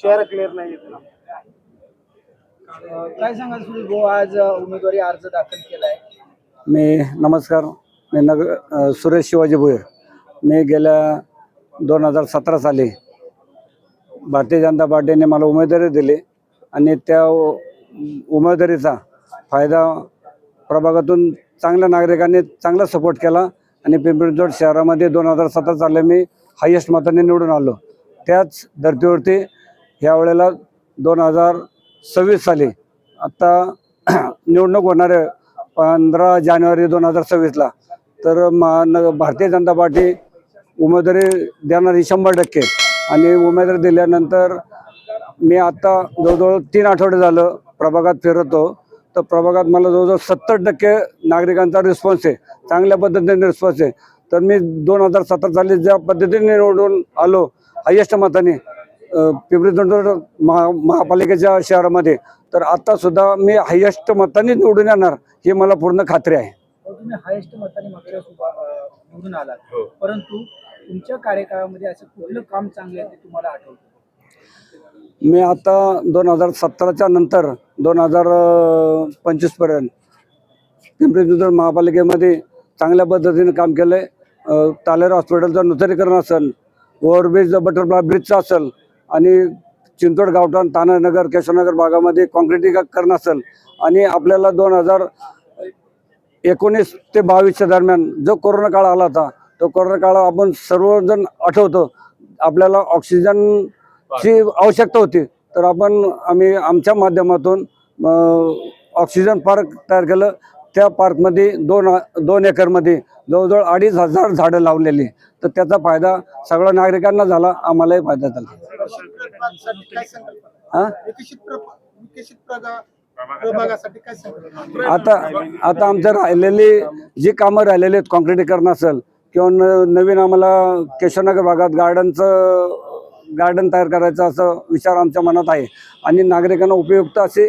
चेहरा क्लिअर नाही येत ना. काय सांगाल सुनील भाऊ आज उमेदवारी अर्ज दाखल केलाय. मी नमस्कार मी नग अ, सुरेश शिवाजी भोयर मी गेल्या दोन हजार सतरा साली भारतीय जनता पार्टीने मला उमेदवारी दिली आणि त्या उ- उमेदवारीचा फायदा प्रभागातून चांगल्या नागरिकांनी चांगला सपोर्ट केला आणि पिंपरी चिंचवड शहरामध्ये दोन हजार सतरा साली मी हायेस्ट मताने निवडून आलो. त्याच धर्तीवरती ह्या वेळेला दोन हजार सव्वीस साली आत्ता निवडणूक होणार आहे पंधरा जानेवारी दोन हजार सव्वीसला तर महान भारतीय जनता पार्टी उमेदवारी देणारी शंभर टक्के. आणि उमेदवारी दिल्यानंतर मी आत्ता जवळजवळ तीन आठवडे झालं प्रभागात फिरतो. तर प्रभागात मला जवळजवळ सत्तर टक्के नागरिकांचा रिस्पॉन्स आहे. चांगल्या पद्धतीने रिस्पॉन्स आहे. तर मी दोन हजार सतरा साली ज्या पद्धतीने निवडून आलो हायेस्ट मताने पिंपरी चिंचवड महा महापालिकेच्या शहरामध्ये. तर आता सुद्धा मी हायेस्ट मताने निवडून येणार ही मला पूर्ण खात्री आहे. तुम्ही हायेस्ट मताने मागच्या निवडून आलात. परंतु तुमच्या कार्यकाळामध्ये असं कुठलं काम चांगलं आहे ते तुम्हाला आठवतं? मी आता दोन हजार सतराच्या नंतर दोन हजार पंचवीसपर्यंत पिंपरी चिंचवड महापालिकेमध्ये चांगल्या पद्धतीने काम केलं आहे तालेर हॉस्पिटलचं नूतनीकरण असेल ओव्हरब्रिज बटरफ्लाय ब्रिजचं असेल आणि चिंचवड गावठाण तानानगर केशवनगर भागामध्ये काँक्रिटीकरण असेल आणि आपल्याला दोन हजार एकोणीस ते बावीसच्या दरम्यान जो कोरोना काळ आला होता तो कोरोना काळ आपण सर्वजण आठवतो. आपल्याला ऑक्सिजनची आवश्यकता होती. तर आपण आम्ही आमच्या माध्यमातून ऑक्सिजन पार्क तयार केलं. त्या पार्कमध्ये दोन दोन एकरमध्ये जवळजवळ अडीच हजार झाडं लावलेली. तर त्याचा फायदा सगळ्या नागरिकांना झाला आम्हालाही फायदा झाला. आता आता आमच्या राहिलेली जी कामं राहिलेली आहेत कॉन्क्रिटीकरण असेल किंवा न- नवीन आम्हाला केशवनगर भागात गार्डनचं गार्डन तयार करायचं असं विचार आमच्या मनात आहे. आणि नागरिकांना उपयुक्त असे